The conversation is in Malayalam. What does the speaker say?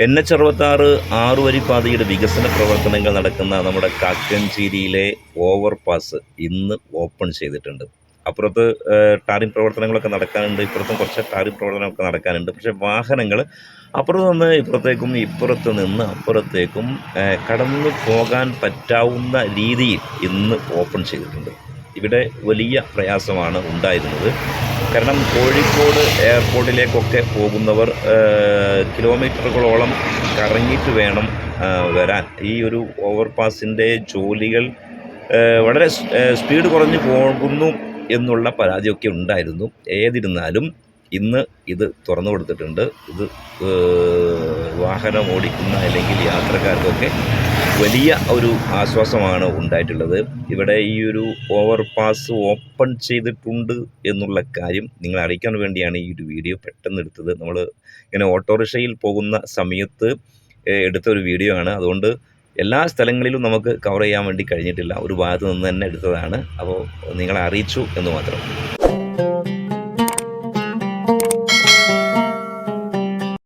എൻ എച്ച് അറുപത്താറ് ആറുവരിപ്പാതയുടെ വികസന പ്രവർത്തനങ്ങൾ നടക്കുന്ന നമ്മുടെ കാക്കഞ്ചേരിയിലെ ഓവർ പാസ് ഇന്ന് ഓപ്പൺ ചെയ്തിട്ടുണ്ട്. അപ്പുറത്ത് ടാറിൻ പ്രവർത്തനങ്ങളൊക്കെ നടക്കാനുണ്ട് ഇപ്പുറത്തും കുറച്ച് ടാറിംഗ് പ്രവർത്തനങ്ങളൊക്കെ നടക്കാനുണ്ട്. പക്ഷേ വാഹനങ്ങൾ അപ്പുറത്ത് നിന്ന് ഇപ്പുറത്തേക്കും ഇപ്പുറത്ത് നിന്ന് അപ്പുറത്തേക്കും കടന്നു പോകാൻ പറ്റാവുന്ന രീതിയിൽ ഇന്ന് ഓപ്പൺ ചെയ്തിട്ടുണ്ട്. ഇവിടെ വലിയ പ്രയാസമാണ് ഉണ്ടായിരുന്നത്. കാരണം കോഴിക്കോട് എയർപോർട്ടിലേക്കൊക്കെ പോകുന്നവർ കിലോമീറ്ററുകളോളം കറങ്ങിയിട്ട് വേണം വരാൻ. ഈ ഒരു ഓവർപാസിന്റെ ജോലികൾ വളരെ സ്പീഡ് കുറഞ്ഞു പോകുന്നു എന്നുള്ള പരാതിയൊക്കെ ഉണ്ടായിരുന്നു. ഏതിരുന്നാലും ഇന്ന് ഇത് തുറന്നു കൊടുത്തിട്ടുണ്ട്. ഇത് വാഹനം ഓടിക്കുന്ന അല്ലെങ്കിൽ യാത്രക്കാർക്കൊക്കെ വലിയ ഒരു ആശ്വാസമാണ് ഉണ്ടായിട്ടുള്ളത്. ഇവിടെ ഈ ഒരു ഓവർ പാസ് ഓപ്പൺ ചെയ്തിട്ടുണ്ട് എന്നുള്ള കാര്യം നിങ്ങളെ അറിയിക്കാൻ വേണ്ടിയാണ് ഈ ഒരു വീഡിയോ പെട്ടെന്ന് എടുത്തത്. നമ്മൾ ഇങ്ങനെ ഓട്ടോറിക്ഷയിൽ പോകുന്ന സമയത്ത് എടുത്ത ഒരു വീഡിയോ ആണ്. അതുകൊണ്ട് എല്ലാ സ്ഥലങ്ങളിലും നമുക്ക് കവർ ചെയ്യാൻ വേണ്ടി കഴിഞ്ഞിട്ടില്ല. ഒരു ഭാഗത്ത് നിന്ന് തന്നെ എടുത്തതാണ്. അപ്പോൾ നിങ്ങളെ അറിയിച്ചു എന്ന് മാത്രം. Thank you.